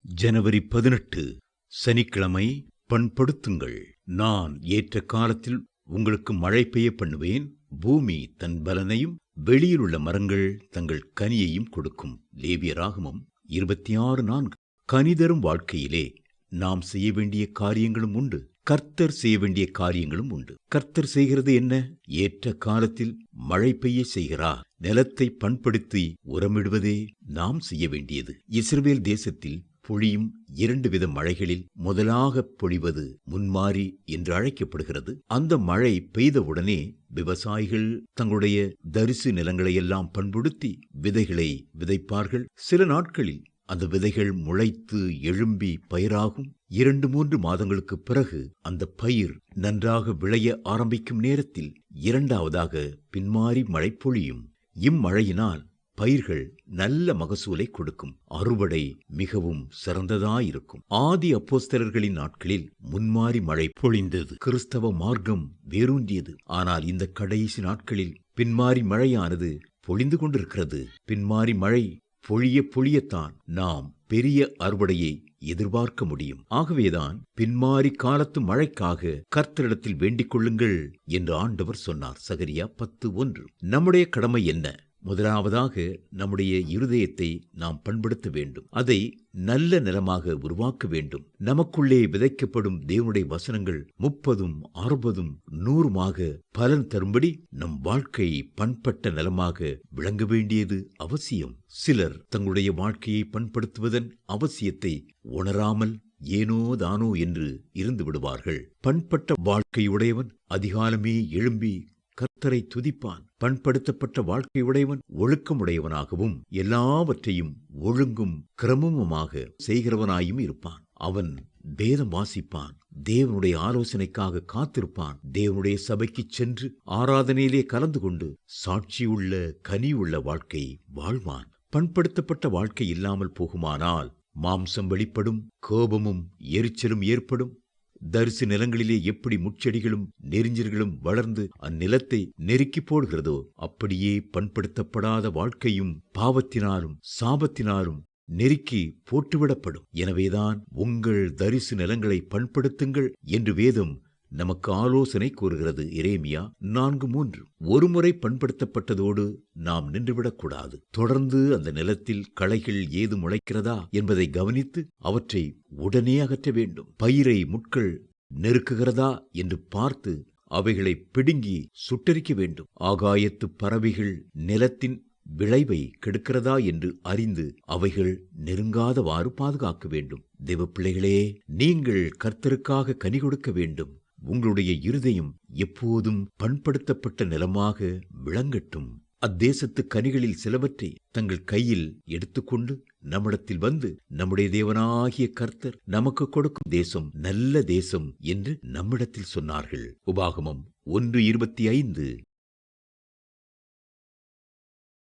ஜனவரி பதினெட்டு சனிக்கிழமை பண்படுத்துங்கள். நான் ஏற்ற காலத்தில் உங்களுக்கு மழை பெய்ய பண்ணுவேன். பூமி தன் பலனையும் வெளியிலுள்ள மரங்கள் தங்கள் கனியையும் கொடுக்கும். லேவியராகமம் இருபத்தி ஆறு நான்கு. கனிதரும் வாழ்க்கையிலே நாம் செய்ய வேண்டிய காரியங்களும் உண்டு. கர்த்தர் செய்ய வேண்டிய காரியங்களும் உண்டு. கர்த்தர் செய்கிறது என்ன? ஏற்ற காலத்தில் மழை பெய்ய செய்கிறார். நிலத்தை பண்படுத்தி உரமிடுவதே நாம் செய்ய வேண்டியது. இஸ்ரேல் தேசத்தில் பொழியும் இரண்டு வித மழைகளில் முதலாக பொழிவது முன்மாறி என்று அழைக்கப்படுகிறது. அந்த மழை பெய்தவுடனே விவசாயிகள் தங்களுடைய தரிசு நிலங்களையெல்லாம் பண்படுத்தி விதைகளை விதைப்பார்கள். சில நாட்களில் அந்த விதைகள் முளைத்து எழும்பி பயிராகும். இரண்டு மூன்று மாதங்களுக்கு பிறகு அந்த பயிர் நன்றாக விளைய ஆரம்பிக்கும் நேரத்தில் இரண்டாவதாக பின்மாறி மழை பொழியும். இம்மழையினால் பயிர்கள் நல்ல மகசூலை கொடுக்கும். அறுவடை மிகவும் சிறந்ததாயிருக்கும். ஆதி அப்போஸ்தரர்களின் நாட்களில் முன்மாறி மழை பொழிந்தது. கிறிஸ்தவ மார்க்கம் வேரூன்றியது. ஆனால் இந்த கடைசி நாட்களில் பின்மாறி மழையானது பொழிந்து கொண்டிருக்கிறது. பின்மாறி மழை பொழிய பொழியத்தான் நாம் பெரிய அறுவடையை எதிர்பார்க்க முடியும். ஆகவேதான் பின்மாறி காலத்து மழைக்காக கர்த்தரிடத்தில் வேண்டிக் கொள்ளுங்கள் என்று ஆண்டவர் சொன்னார். சகரியா பத்து ஒன்று. நம்முடைய கடமை என்ன? முதலாவதாக நம்முடைய இருதயத்தை நாம் பண்படுத்த வேண்டும். அதை நல்ல நிலமாக உருவாக்க வேண்டும். நமக்குள்ளே விதைக்கப்படும் தேவனுடைய வசனங்கள் முப்பதும் அறுபதும் நூறுமாக பலன் தரும்படி நம் வாழ்க்கை பண்பட்ட நிலமாக விளங்க வேண்டியது அவசியம். சிலர் தங்களுடைய வாழ்க்கையை பண்படுத்துவதன் அவசியத்தை உணராமல் ஏனோ தானோ என்று இருந்து விடுவார்கள். பண்பட்ட வாழ்க்கையுடையவன் அதிகாலமே எழும்பி கர்த்தரை துதிப்பான். பண்படுத்தப்பட்ட வாழ்க்கையுடையவன் ஒழுக்கமுடையவனாகவும் எல்லாவற்றையும் ஒழுங்கும் கிரமமுமாக செய்கிறவனாயும் இருப்பான். அவன் வேதம் வாசிப்பான். தேவனுடைய ஆலோசனைக்காக காத்திருப்பான். தேவனுடைய சபைக்குச் சென்று ஆராதனையிலே கலந்து கொண்டு சாட்சியுள்ள கனியுள்ள வாழ்க்கை வாழ்வான். பண்படுத்தப்பட்ட வாழ்க்கை இல்லாமல் போகுமானால் மாம்சம் வெளிப்படும் கோபமும் எரிச்சலும் ஏற்படும். தரிசு நிலங்களிலே எப்படி முச்செடிகளும் நெறிஞர்களும் வளர்ந்து அந்நிலத்தை நெருக்கி போடுகிறதோ அப்படியே பண்படுத்தப்படாத வாழ்க்கையும் பாவத்தினாலும் சாபத்தினாலும் நெருக்கி போட்டுவிடப்படும். எனவேதான் உங்கள் தரிசு நிலங்களை பண்படுத்துங்கள் என்று வேதம் நமக்கு ஆலோசனை கூறுகிறது. இரேமியா நான்கு மூன்று. ஒருமுறை பண்படுத்தப்பட்டதோடு நாம் நின்றுவிடக்கூடாது தொடர்ந்து அந்த நிலத்தில் களைகள் ஏது முளைக்கிறதா என்பதை கவனித்து அவற்றை உடனே அகற்ற வேண்டும். பயிரை முட்கள் நெருக்குகிறதா என்று பார்த்து அவைகளை பிடுங்கி சுட்டரிக்க வேண்டும். ஆகாயத்து பறவைகள் நிலத்தின் விளைவை கெடுக்கிறதா என்று அறிந்து அவைகள் நெருங்காதவாறு பாதுகாக்க வேண்டும். தேவ பிள்ளைகளே நீங்கள் கர்த்தருக்காக கனி கொடுக்க வேண்டும். உங்களுடைய இருதயம் எப்போதும் பண்படுத்தப்பட்ட நிலமாக விளங்கட்டும். அத்தேசத்து கனிகளில் சிலவற்றை தங்கள் கையில் எடுத்துக்கொண்டு நம்மிடத்தில் வந்து நம்முடைய தேவனாகிய கர்த்தர் நமக்கு கொடுக்கும் தேசம் நல்ல தேசம் என்று நம்மிடத்தில் சொன்னார்கள். உபாகமம் ஒன்று இருபத்தி ஐந்து.